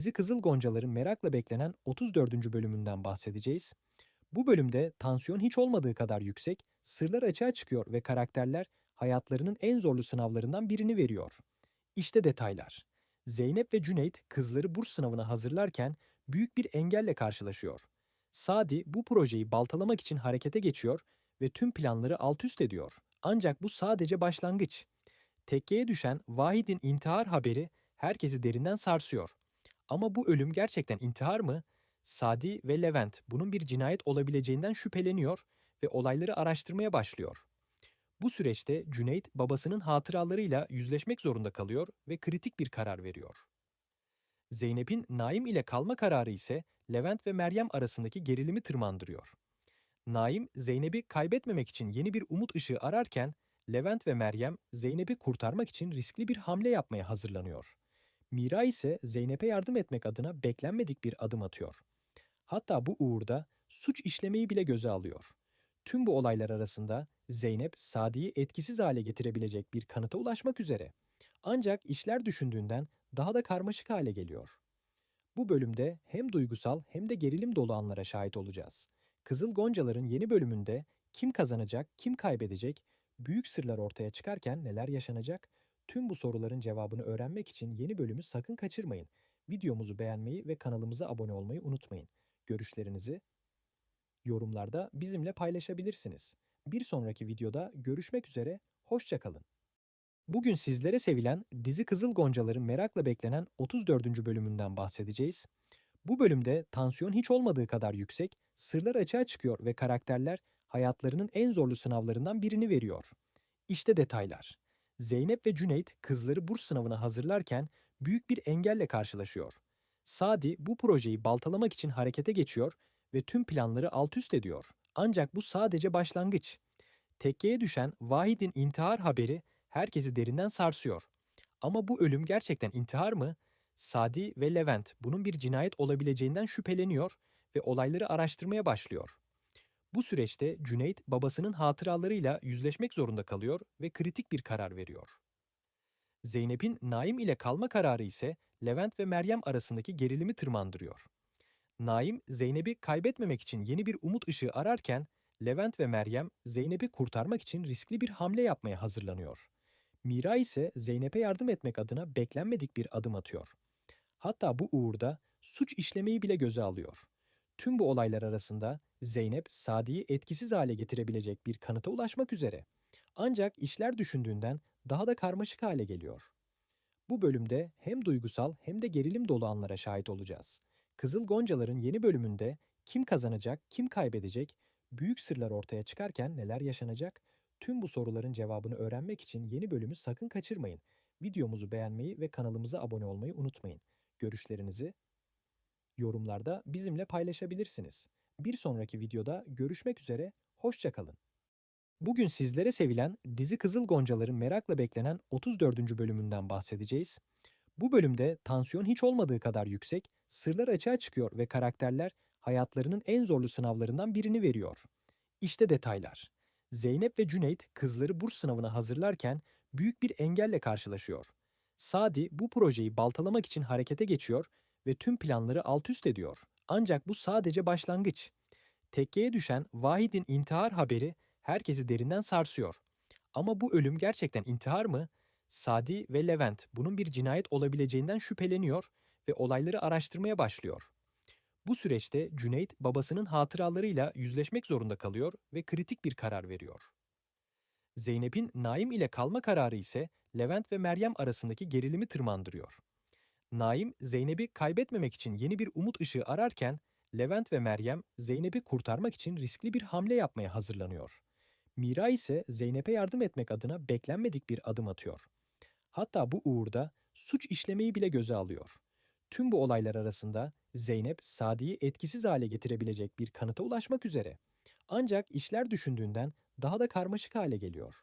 Dizi Kızıl Goncalar'ın merakla beklenen 34. bölümünden bahsedeceğiz. Bu bölümde tansiyon hiç olmadığı kadar yüksek, sırlar açığa çıkıyor ve karakterler hayatlarının en zorlu sınavlarından birini veriyor. İşte detaylar. Zeynep ve Cüneyt kızları burs sınavına hazırlarken büyük bir engelle karşılaşıyor. Sadi bu projeyi baltalamak için harekete geçiyor ve tüm planları alt üst ediyor. Ancak bu sadece başlangıç. Tekkeye düşen Vahid'in intihar haberi herkesi derinden sarsıyor. Ama bu ölüm gerçekten intihar mı? Sadi ve Levent bunun bir cinayet olabileceğinden şüpheleniyor ve olayları araştırmaya başlıyor. Bu süreçte Cüneyt babasının hatıralarıyla yüzleşmek zorunda kalıyor ve kritik bir karar veriyor. Zeynep'in Naim ile kalma kararı ise Levent ve Meryem arasındaki gerilimi tırmandırıyor. Naim, Zeynep'i kaybetmemek için yeni bir umut ışığı ararken, Levent ve Meryem Zeynep'i kurtarmak için riskli bir hamle yapmaya hazırlanıyor. Mira ise Zeynep'e yardım etmek adına beklenmedik bir adım atıyor. Hatta bu uğurda suç işlemeyi bile göze alıyor. Tüm bu olaylar arasında Zeynep, Sadi'yi etkisiz hale getirebilecek bir kanıta ulaşmak üzere. Ancak işler düşündüğünden daha da karmaşık hale geliyor. Bu bölümde hem duygusal hem de gerilim dolu anlara şahit olacağız. Kızıl Goncalar'ın yeni bölümünde kim kazanacak, kim kaybedecek, büyük sırlar ortaya çıkarken neler yaşanacak, tüm bu soruların cevabını öğrenmek için yeni bölümü sakın kaçırmayın. Videomuzu beğenmeyi ve kanalımıza abone olmayı unutmayın. Görüşlerinizi yorumlarda bizimle paylaşabilirsiniz. Bir sonraki videoda görüşmek üzere, hoşçakalın. Bugün sizlere sevilen dizi Kızıl Goncalar'ın merakla beklenen 34. bölümünden bahsedeceğiz. Bu bölümde tansiyon hiç olmadığı kadar yüksek, sırlar açığa çıkıyor ve karakterler hayatlarının en zorlu sınavlarından birini veriyor. İşte detaylar. Zeynep ve Cüneyt kızları burs sınavına hazırlarken büyük bir engelle karşılaşıyor. Sadi bu projeyi baltalamak için harekete geçiyor ve tüm planları alt üst ediyor. Ancak bu sadece başlangıç. Tekkeye düşen Vahid'in intihar haberi herkesi derinden sarsıyor. Ama bu ölüm gerçekten intihar mı? Sadi ve Levent bunun bir cinayet olabileceğinden şüpheleniyor ve olayları araştırmaya başlıyor. Bu süreçte Cüneyt babasının hatıralarıyla yüzleşmek zorunda kalıyor ve kritik bir karar veriyor. Zeynep'in Naim ile kalma kararı ise Levent ve Meryem arasındaki gerilimi tırmandırıyor. Naim, Zeynep'i kaybetmemek için yeni bir umut ışığı ararken, Levent ve Meryem Zeynep'i kurtarmak için riskli bir hamle yapmaya hazırlanıyor. Mira ise Zeynep'e yardım etmek adına beklenmedik bir adım atıyor. Hatta bu uğurda suç işlemeyi bile göze alıyor. Tüm bu olaylar arasında Zeynep, Sadi'yi etkisiz hale getirebilecek bir kanıta ulaşmak üzere. Ancak işler düşündüğünden daha da karmaşık hale geliyor. Bu bölümde hem duygusal hem de gerilim dolu anlara şahit olacağız. Kızıl Goncalar'ın yeni bölümünde kim kazanacak, kim kaybedecek, büyük sırlar ortaya çıkarken neler yaşanacak, tüm bu soruların cevabını öğrenmek için yeni bölümü sakın kaçırmayın. Videomuzu beğenmeyi ve kanalımıza abone olmayı unutmayın. Görüşlerinizi yorumlarda bizimle paylaşabilirsiniz. Bir sonraki videoda görüşmek üzere, hoşçakalın. Bugün sizlere sevilen dizi Kızıl Goncalar'ın merakla beklenen 34. bölümünden bahsedeceğiz. Bu bölümde tansiyon hiç olmadığı kadar yüksek, sırlar açığa çıkıyor ve karakterler hayatlarının en zorlu sınavlarından birini veriyor. İşte detaylar. Zeynep ve Cüneyt kızları burs sınavına hazırlarken büyük bir engelle karşılaşıyor. Sadi bu projeyi baltalamak için harekete geçiyor ve tüm planları alt üst ediyor. Ancak bu sadece başlangıç. Tekkeye düşen Vahid'in intihar haberi herkesi derinden sarsıyor. Ama bu ölüm gerçekten intihar mı? Sadi ve Levent bunun bir cinayet olabileceğinden şüpheleniyor ve olayları araştırmaya başlıyor. Bu süreçte Cüneyt babasının hatıralarıyla yüzleşmek zorunda kalıyor ve kritik bir karar veriyor. Zeynep'in Naim ile kalma kararı ise Levent ve Meryem arasındaki gerilimi tırmandırıyor. Naim, Zeynep'i kaybetmemek için yeni bir umut ışığı ararken, Levent ve Meryem Zeynep'i kurtarmak için riskli bir hamle yapmaya hazırlanıyor. Mira ise Zeynep'e yardım etmek adına beklenmedik bir adım atıyor. Hatta bu uğurda suç işlemeyi bile göze alıyor. Tüm bu olaylar arasında Zeynep, Sadi'yi etkisiz hale getirebilecek bir kanıta ulaşmak üzere. Ancak işler düşündüğünden daha da karmaşık hale geliyor.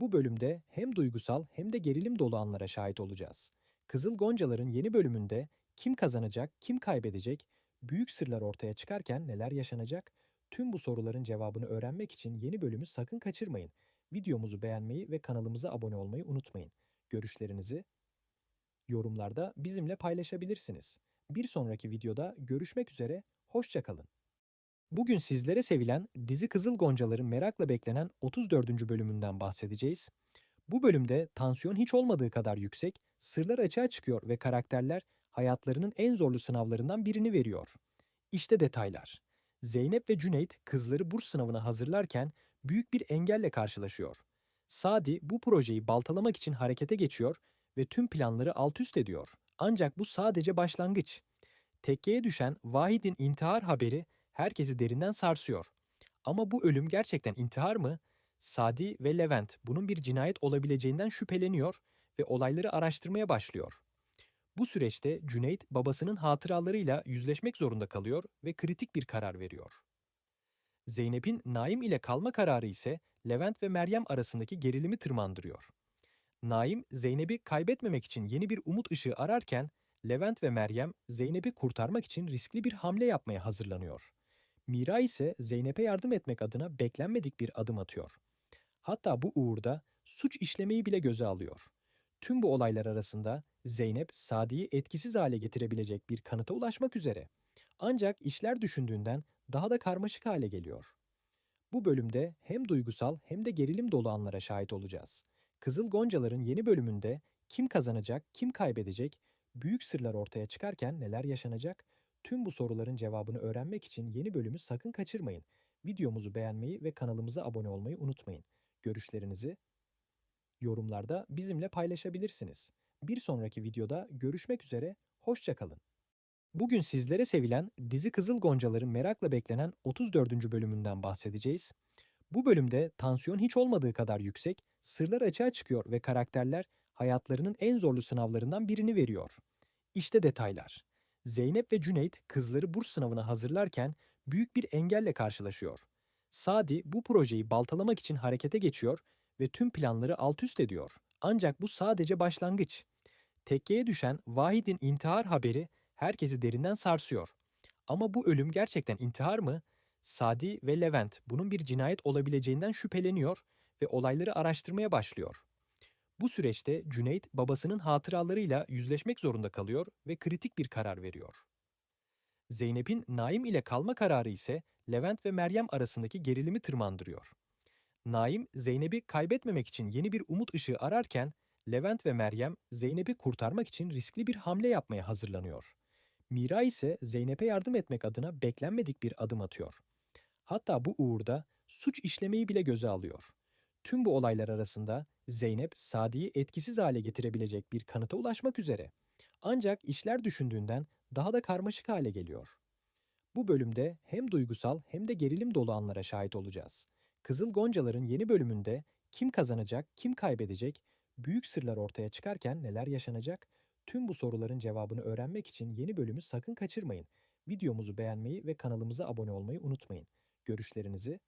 Bu bölümde hem duygusal hem de gerilim dolu anlara şahit olacağız. Kızıl Goncalar'ın yeni bölümünde kim kazanacak, kim kaybedecek, büyük sırlar ortaya çıkarken neler yaşanacak, tüm bu soruların cevabını öğrenmek için yeni bölümü sakın kaçırmayın. Videomuzu beğenmeyi ve kanalımıza abone olmayı unutmayın. Görüşlerinizi yorumlarda bizimle paylaşabilirsiniz. Bir sonraki videoda görüşmek üzere, hoşça kalın. Bugün sizlere sevilen dizi Kızıl Goncaların merakla beklenen 34. bölümünden bahsedeceğiz. Bu bölümde tansiyon hiç olmadığı kadar yüksek, sırlar açığa çıkıyor ve karakterler hayatlarının en zorlu sınavlarından birini veriyor. İşte detaylar. Zeynep ve Cüneyt kızları burs sınavına hazırlarken büyük bir engelle karşılaşıyor. Sadi bu projeyi baltalamak için harekete geçiyor ve tüm planları alt üst ediyor. Ancak bu sadece başlangıç. Tekkeye düşen Vahid'in intihar haberi herkesi derinden sarsıyor. Ama bu ölüm gerçekten intihar mı? Sadi ve Levent bunun bir cinayet olabileceğinden şüpheleniyor ve olayları araştırmaya başlıyor. Bu süreçte Cüneyt babasının hatıralarıyla yüzleşmek zorunda kalıyor ve kritik bir karar veriyor. Zeynep'in Naim ile kalma kararı ise Levent ve Meryem arasındaki gerilimi tırmandırıyor. Naim, Zeynep'i kaybetmemek için yeni bir umut ışığı ararken, Levent ve Meryem Zeynep'i kurtarmak için riskli bir hamle yapmaya hazırlanıyor. Mira ise Zeynep'e yardım etmek adına beklenmedik bir adım atıyor. Hatta bu uğurda suç işlemeyi bile göze alıyor. Tüm bu olaylar arasında Zeynep, Sadi'yi etkisiz hale getirebilecek bir kanıta ulaşmak üzere. Ancak işler düşündüğünden daha da karmaşık hale geliyor. Bu bölümde hem duygusal hem de gerilim dolu anlara şahit olacağız. Kızıl Goncalar'ın yeni bölümünde kim kazanacak, kim kaybedecek, büyük sırlar ortaya çıkarken neler yaşanacak? Tüm bu soruların cevabını öğrenmek için yeni bölümü sakın kaçırmayın. Videomuzu beğenmeyi ve kanalımıza abone olmayı unutmayın. Görüşlerinizi yorumlarda bizimle paylaşabilirsiniz. Bir sonraki videoda görüşmek üzere, hoşçakalın. Bugün sizlere sevilen dizi Kızıl Goncaların merakla beklenen 34. bölümünden bahsedeceğiz. Bu bölümde tansiyon hiç olmadığı kadar yüksek, sırlar açığa çıkıyor ve karakterler hayatlarının en zorlu sınavlarından birini veriyor. İşte detaylar. Zeynep ve Cüneyt kızları burs sınavına hazırlarken büyük bir engelle karşılaşıyor. Sadi bu projeyi baltalamak için harekete geçiyor ve tüm planları alt üst ediyor. Ancak bu sadece başlangıç. Tekkeye düşen Vahid'in intihar haberi herkesi derinden sarsıyor. Ama bu ölüm gerçekten intihar mı? Sadi ve Levent bunun bir cinayet olabileceğinden şüpheleniyor ve olayları araştırmaya başlıyor. Bu süreçte Cüneyt babasının hatıralarıyla yüzleşmek zorunda kalıyor ve kritik bir karar veriyor. Zeynep'in Naim ile kalma kararı ise Levent ve Meryem arasındaki gerilimi tırmandırıyor. Naim, Zeynep'i kaybetmemek için yeni bir umut ışığı ararken, Levent ve Meryem Zeynep'i kurtarmak için riskli bir hamle yapmaya hazırlanıyor. Mira ise Zeynep'e yardım etmek adına beklenmedik bir adım atıyor. Hatta bu uğurda suç işlemeyi bile göze alıyor. Tüm bu olaylar arasında Zeynep, Sadi'yi etkisiz hale getirebilecek bir kanıta ulaşmak üzere. Ancak işler düşündüğünden daha da karmaşık hale geliyor. Bu bölümde hem duygusal hem de gerilim dolu anlara şahit olacağız. Kızıl Goncalar'ın yeni bölümünde kim kazanacak, kim kaybedecek, büyük sırlar ortaya çıkarken neler yaşanacak? Tüm bu soruların cevabını öğrenmek için yeni bölümü sakın kaçırmayın. Videomuzu beğenmeyi ve kanalımıza abone olmayı unutmayın. Görüşlerinizi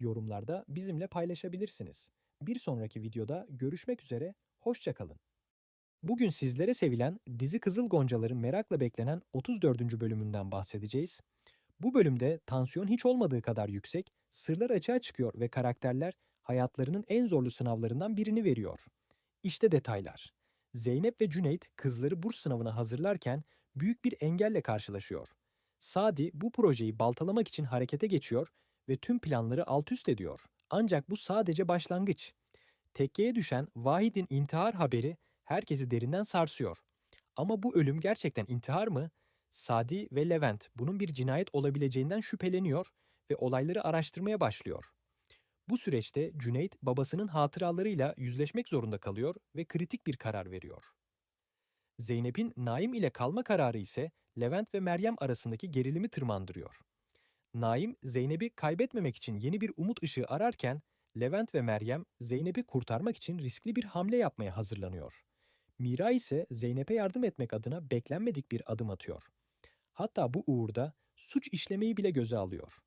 yorumlarda bizimle paylaşabilirsiniz. Bir sonraki videoda görüşmek üzere, hoşçakalın. Bugün sizlere sevilen dizi Kızıl Goncaların merakla beklenen 34. bölümünden bahsedeceğiz. Bu bölümde tansiyon hiç olmadığı kadar yüksek, sırlar açığa çıkıyor ve karakterler hayatlarının en zorlu sınavlarından birini veriyor. İşte detaylar. Zeynep ve Cüneyt kızları burs sınavına hazırlarken büyük bir engelle karşılaşıyor. Sadi bu projeyi baltalamak için harekete geçiyor ve tüm planları alt üst ediyor. Ancak bu sadece başlangıç. Tekkeye düşen Vahid'in intihar haberi herkesi derinden sarsıyor. Ama bu ölüm gerçekten intihar mı? Sadi ve Levent bunun bir cinayet olabileceğinden şüpheleniyor ve olayları araştırmaya başlıyor. Bu süreçte Cüneyt babasının hatıralarıyla yüzleşmek zorunda kalıyor ve kritik bir karar veriyor. Zeynep'in Naim ile kalma kararı ise Levent ve Meryem arasındaki gerilimi tırmandırıyor. Naim, Zeynep'i kaybetmemek için yeni bir umut ışığı ararken, Levent ve Meryem Zeynep'i kurtarmak için riskli bir hamle yapmaya hazırlanıyor. Mira ise Zeynep'e yardım etmek adına beklenmedik bir adım atıyor. Hatta bu uğurda suç işlemeyi bile göze alıyor.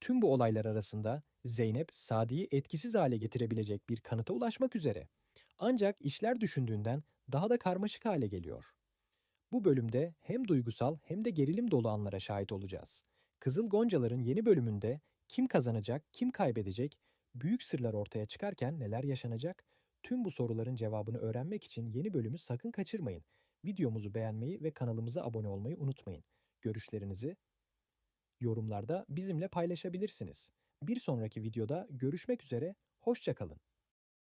Tüm bu olaylar arasında Zeynep, Sadi'yi etkisiz hale getirebilecek bir kanıta ulaşmak üzere. Ancak işler düşündüğünden daha da karmaşık hale geliyor. Bu bölümde hem duygusal hem de gerilim dolu anlara şahit olacağız. Kızıl Goncalar'ın yeni bölümünde kim kazanacak, kim kaybedecek, büyük sırlar ortaya çıkarken neler yaşanacak? Tüm bu soruların cevabını öğrenmek için yeni bölümü sakın kaçırmayın. Videomuzu beğenmeyi ve kanalımıza abone olmayı unutmayın. Görüşlerinizi yorumlarda bizimle paylaşabilirsiniz. Bir sonraki videoda görüşmek üzere, hoşça kalın.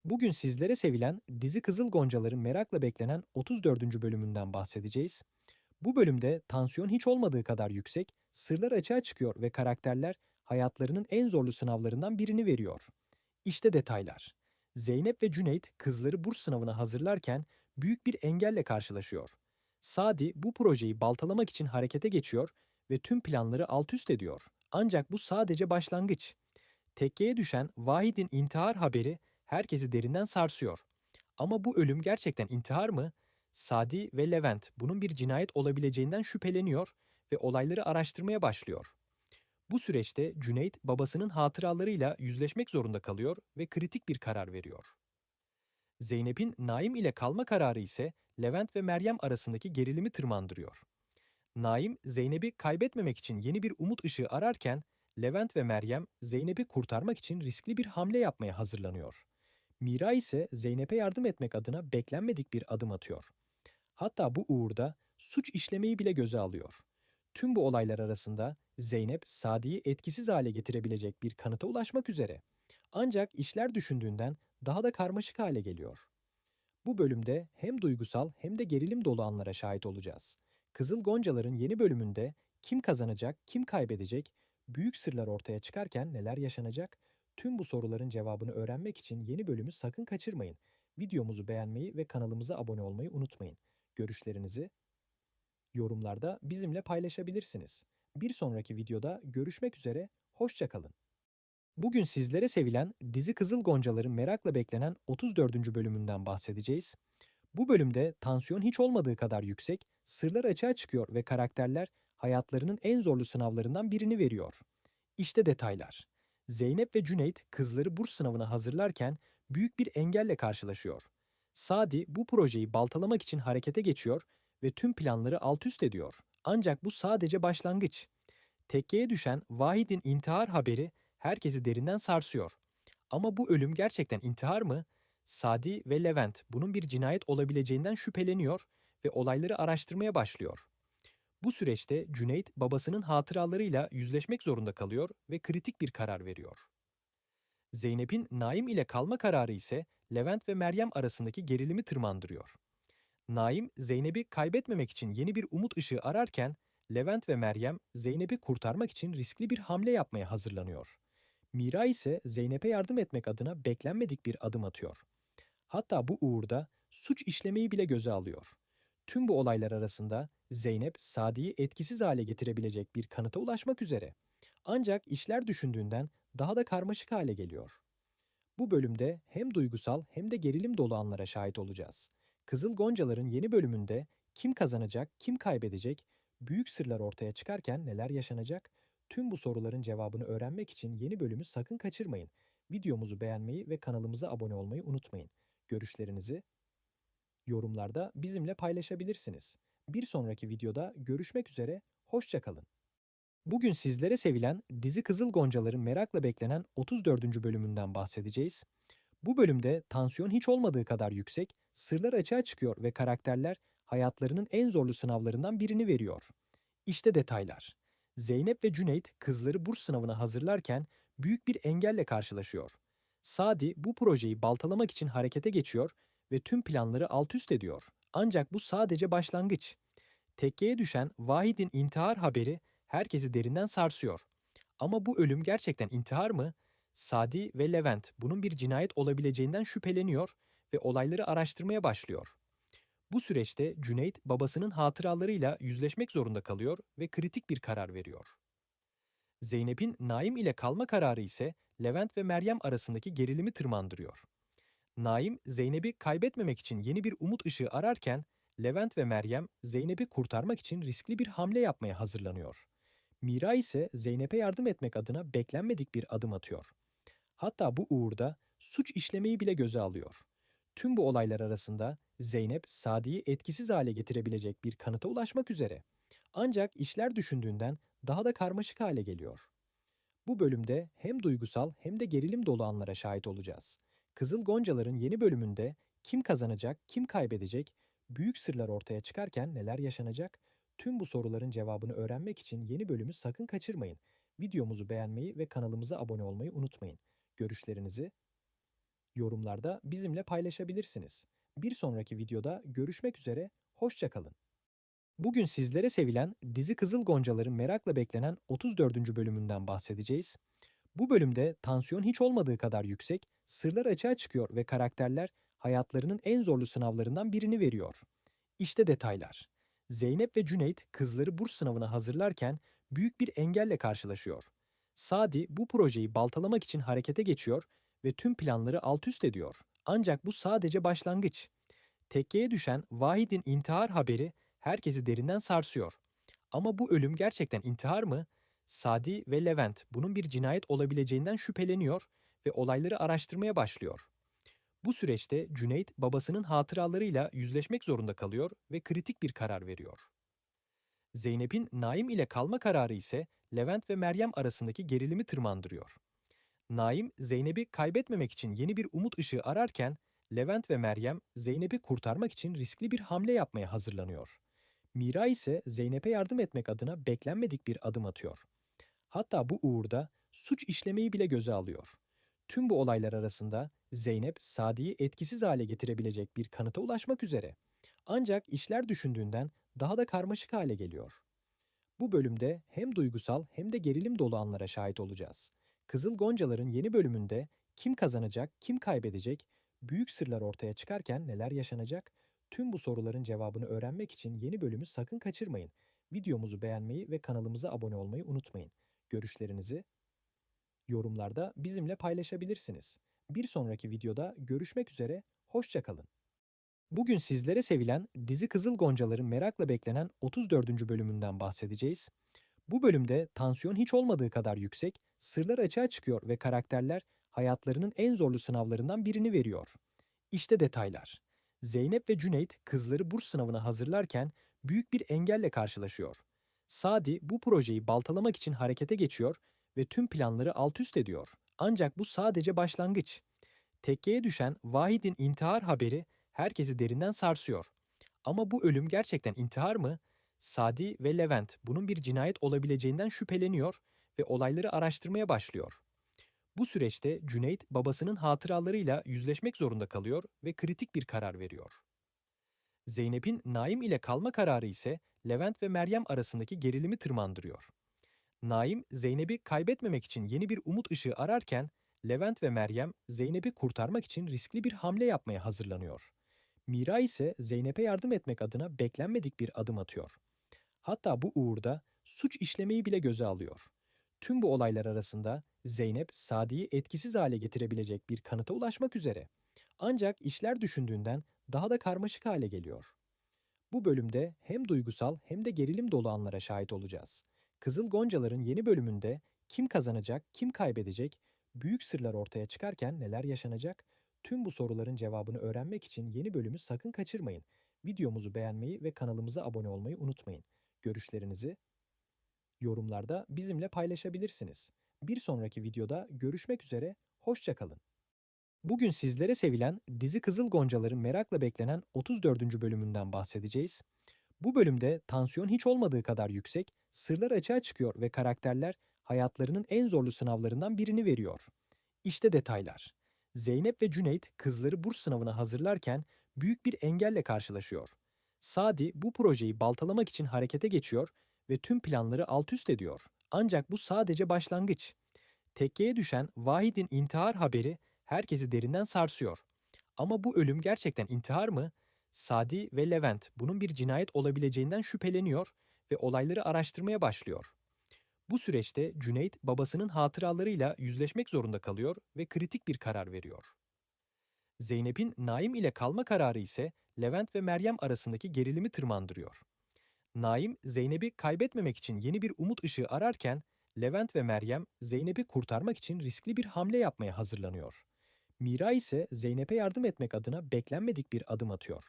Bugün sizlere sevilen dizi Kızıl Goncaların merakla beklenen 34. bölümünden bahsedeceğiz. Bu bölümde tansiyon hiç olmadığı kadar yüksek, sırlar açığa çıkıyor ve karakterler hayatlarının en zorlu sınavlarından birini veriyor. İşte detaylar. Zeynep ve Cüneyt kızları burs sınavına hazırlarken büyük bir engelle karşılaşıyor. Sadi bu projeyi baltalamak için harekete geçiyor ve tüm planları alt üst ediyor. Ancak bu sadece başlangıç. Tekkeye düşen Vahid'in intihar haberi herkesi derinden sarsıyor. Ama bu ölüm gerçekten intihar mı? Sadi ve Levent bunun bir cinayet olabileceğinden şüpheleniyor ve olayları araştırmaya başlıyor. Bu süreçte Cüneyt babasının hatıralarıyla yüzleşmek zorunda kalıyor ve kritik bir karar veriyor. Zeynep'in Naim ile kalma kararı ise Levent ve Meryem arasındaki gerilimi tırmandırıyor. Naim, Zeynep'i kaybetmemek için yeni bir umut ışığı ararken, Levent ve Meryem Zeynep'i kurtarmak için riskli bir hamle yapmaya hazırlanıyor. Mira ise Zeynep'e yardım etmek adına beklenmedik bir adım atıyor. Hatta bu uğurda suç işlemeyi bile göze alıyor. Tüm bu olaylar arasında Zeynep, Sadi'yi etkisiz hale getirebilecek bir kanıta ulaşmak üzere. Ancak işler düşündüğünden daha da karmaşık hale geliyor. Bu bölümde hem duygusal hem de gerilim dolu anlara şahit olacağız. Kızıl Goncalar'ın yeni bölümünde kim kazanacak, kim kaybedecek, büyük sırlar ortaya çıkarken neler yaşanacak? Tüm bu soruların cevabını öğrenmek için yeni bölümü sakın kaçırmayın. Videomuzu beğenmeyi ve kanalımıza abone olmayı unutmayın. Görüşlerinizi yorumlarda bizimle paylaşabilirsiniz. Bir sonraki videoda görüşmek üzere, hoşçakalın. Bugün sizlere sevilen dizi Kızıl Goncaların merakla beklenen 34. bölümünden bahsedeceğiz. Bu bölümde tansiyon hiç olmadığı kadar yüksek, sırlar açığa çıkıyor ve karakterler hayatlarının en zorlu sınavlarından birini veriyor. İşte detaylar. Zeynep ve Cüneyt kızları burs sınavına hazırlarken büyük bir engelle karşılaşıyor. Sadi bu projeyi baltalamak için harekete geçiyor ve tüm planları alt üst ediyor. Ancak bu sadece başlangıç. Tekkeye düşen Vahid'in intihar haberi herkesi derinden sarsıyor. Ama bu ölüm gerçekten intihar mı? Sadi ve Levent bunun bir cinayet olabileceğinden şüpheleniyor ve olayları araştırmaya başlıyor. Bu süreçte Cüneyt babasının hatıralarıyla yüzleşmek zorunda kalıyor ve kritik bir karar veriyor. Zeynep'in Naim ile kalma kararı ise Levent ve Meryem arasındaki gerilimi tırmandırıyor. Naim, Zeynep'i kaybetmemek için yeni bir umut ışığı ararken, Levent ve Meryem Zeynep'i kurtarmak için riskli bir hamle yapmaya hazırlanıyor. Mira ise Zeynep'e yardım etmek adına beklenmedik bir adım atıyor. Hatta bu uğurda suç işlemeyi bile göze alıyor. Tüm bu olaylar arasında Zeynep, Sadi'yi etkisiz hale getirebilecek bir kanıta ulaşmak üzere. Ancak işler düşündüğünden daha da karmaşık hale geliyor. Bu bölümde hem duygusal hem de gerilim dolu anlara şahit olacağız. Kızıl Goncalar'ın yeni bölümünde kim kazanacak, kim kaybedecek, büyük sırlar ortaya çıkarken neler yaşanacak? Tüm bu soruların cevabını öğrenmek için yeni bölümü sakın kaçırmayın. Videomuzu beğenmeyi ve kanalımıza abone olmayı unutmayın. Görüşlerinizi yorumlarda bizimle paylaşabilirsiniz. Bir sonraki videoda görüşmek üzere, hoşçakalın. Bugün sizlere sevilen dizi Kızıl Goncaların merakla beklenen 34. bölümünden bahsedeceğiz. Bu bölümde tansiyon hiç olmadığı kadar yüksek, sırlar açığa çıkıyor ve karakterler hayatlarının en zorlu sınavlarından birini veriyor. İşte detaylar. Zeynep ve Cüneyt kızları burs sınavına hazırlarken büyük bir engelle karşılaşıyor. Sadi bu projeyi baltalamak için harekete geçiyor ve tüm planları alt üst ediyor. Ancak bu sadece başlangıç. Tekkeye düşen Vahid'in intihar haberi herkesi derinden sarsıyor. Ama bu ölüm gerçekten intihar mı? Sadi ve Levent bunun bir cinayet olabileceğinden şüpheleniyor ve olayları araştırmaya başlıyor. Bu süreçte Cüneyt babasının hatıralarıyla yüzleşmek zorunda kalıyor ve kritik bir karar veriyor. Zeynep'in Naim ile kalma kararı ise Levent ve Meryem arasındaki gerilimi tırmandırıyor. Naim, Zeynep'i kaybetmemek için yeni bir umut ışığı ararken, Levent ve Meryem Zeynep'i kurtarmak için riskli bir hamle yapmaya hazırlanıyor. Mira ise Zeynep'e yardım etmek adına beklenmedik bir adım atıyor. Hatta bu uğurda suç işlemeyi bile göze alıyor. Tüm bu olaylar arasında Zeynep, Sadi'yi etkisiz hale getirebilecek bir kanıta ulaşmak üzere. Ancak işler düşündüğünden daha da karmaşık hale geliyor. Bu bölümde hem duygusal hem de gerilim dolu anlara şahit olacağız. Kızıl Goncalar'ın yeni bölümünde kim kazanacak, kim kaybedecek, büyük sırlar ortaya çıkarken neler yaşanacak? Tüm bu soruların cevabını öğrenmek için yeni bölümü sakın kaçırmayın. Videomuzu beğenmeyi ve kanalımıza abone olmayı unutmayın. Görüşlerinizi yorumlarda bizimle paylaşabilirsiniz. Bir sonraki videoda görüşmek üzere, hoşçakalın. Bugün sizlere sevilen dizi Kızıl Goncaların merakla beklenen 34. bölümünden bahsedeceğiz. Bu bölümde tansiyon hiç olmadığı kadar yüksek, sırlar açığa çıkıyor ve karakterler hayatlarının en zorlu sınavlarından birini veriyor. İşte detaylar. Zeynep ve Cüneyt kızları burs sınavına hazırlarken büyük bir engelle karşılaşıyor. Sadi bu projeyi baltalamak için harekete geçiyor ve tüm planları alt üst ediyor. Ancak bu sadece başlangıç. Tekkeye düşen Vahid'in intihar haberi herkesi derinden sarsıyor. Ama bu ölüm gerçekten intihar mı? Sadi ve Levent bunun bir cinayet olabileceğinden şüpheleniyor ve olayları araştırmaya başlıyor. Bu süreçte Cüneyt babasının hatıralarıyla yüzleşmek zorunda kalıyor ve kritik bir karar veriyor. Zeynep'in Naim ile kalma kararı ise Levent ve Meryem arasındaki gerilimi tırmandırıyor. Naim, Zeynep'i kaybetmemek için yeni bir umut ışığı ararken, Levent ve Meryem Zeynep'i kurtarmak için riskli bir hamle yapmaya hazırlanıyor. Mira ise Zeynep'e yardım etmek adına beklenmedik bir adım atıyor. Hatta bu uğurda suç işlemeyi bile göze alıyor. Tüm bu olaylar arasında Zeynep, Sadi'yi etkisiz hale getirebilecek bir kanıta ulaşmak üzere. Ancak işler düşündüğünden daha da karmaşık hale geliyor. Bu bölümde hem duygusal hem de gerilim dolu anlara şahit olacağız. Kızıl Goncalar'ın yeni bölümünde kim kazanacak, kim kaybedecek, büyük sırlar ortaya çıkarken neler yaşanacak? Tüm bu soruların cevabını öğrenmek için yeni bölümü sakın kaçırmayın. Videomuzu beğenmeyi ve kanalımıza abone olmayı unutmayın. Görüşlerinizi yorumlarda bizimle paylaşabilirsiniz. Bir sonraki videoda görüşmek üzere, hoşçakalın. Bugün sizlere sevilen dizi Kızıl Goncaların merakla beklenen 34. bölümünden bahsedeceğiz. Bu bölümde tansiyon hiç olmadığı kadar yüksek, sırlar açığa çıkıyor ve karakterler hayatlarının en zorlu sınavlarından birini veriyor. İşte detaylar. Zeynep ve Cüneyt kızları burs sınavına hazırlarken büyük bir engelle karşılaşıyor. Sadi bu projeyi baltalamak için harekete geçiyor ve tüm planları alt üst ediyor. Ancak bu sadece başlangıç. Tekkeye düşen Vahid'in intihar haberi herkesi derinden sarsıyor. Ama bu ölüm gerçekten intihar mı? Sadi ve Levent bunun bir cinayet olabileceğinden şüpheleniyor ve olayları araştırmaya başlıyor. Bu süreçte Cüneyt babasının hatıralarıyla yüzleşmek zorunda kalıyor ve kritik bir karar veriyor. Zeynep'in Naim ile kalma kararı ise Levent ve Meryem arasındaki gerilimi tırmandırıyor. Naim, Zeynep'i kaybetmemek için yeni bir umut ışığı ararken, Levent ve Meryem Zeynep'i kurtarmak için riskli bir hamle yapmaya hazırlanıyor. Mira ise Zeynep'e yardım etmek adına beklenmedik bir adım atıyor. Hatta bu uğurda suç işlemeyi bile göze alıyor. Tüm bu olaylar arasında Zeynep, Sadi'yi etkisiz hale getirebilecek bir kanıta ulaşmak üzere. Ancak işler düşündüğünden daha da karmaşık hale geliyor. Bu bölümde hem duygusal hem de gerilim dolu anlara şahit olacağız. Kızıl Goncalar'ın yeni bölümünde kim kazanacak, kim kaybedecek, büyük sırlar ortaya çıkarken neler yaşanacak? Tüm bu soruların cevabını öğrenmek için yeni bölümü sakın kaçırmayın. Videomuzu beğenmeyi ve kanalımıza abone olmayı unutmayın. Görüşlerinizi yorumlarda bizimle paylaşabilirsiniz. Bir sonraki videoda görüşmek üzere, hoşçakalın. Bugün sizlere sevilen dizi Kızıl Goncalar'ın merakla beklenen 34. bölümünden bahsedeceğiz. Bu bölümde tansiyon hiç olmadığı kadar yüksek, sırlar açığa çıkıyor ve karakterler hayatlarının en zorlu sınavlarından birini veriyor. İşte detaylar. Zeynep ve Cüneyt kızları burs sınavına hazırlarken büyük bir engelle karşılaşıyor. Sadi bu projeyi baltalamak için harekete geçiyor ve tüm planları alt üst ediyor. Ancak bu sadece başlangıç. Tekkeye düşen Vahid'in intihar haberi herkesi derinden sarsıyor. Ama bu ölüm gerçekten intihar mı? Sadi ve Levent bunun bir cinayet olabileceğinden şüpheleniyor ve olayları araştırmaya başlıyor. Bu süreçte Cüneyt babasının hatıralarıyla yüzleşmek zorunda kalıyor ve kritik bir karar veriyor. Zeynep'in Naim ile kalma kararı ise Levent ve Meryem arasındaki gerilimi tırmandırıyor. Naim, Zeynep'i kaybetmemek için yeni bir umut ışığı ararken, Levent ve Meryem Zeynep'i kurtarmak için riskli bir hamle yapmaya hazırlanıyor. Mira ise Zeynep'e yardım etmek adına beklenmedik bir adım atıyor.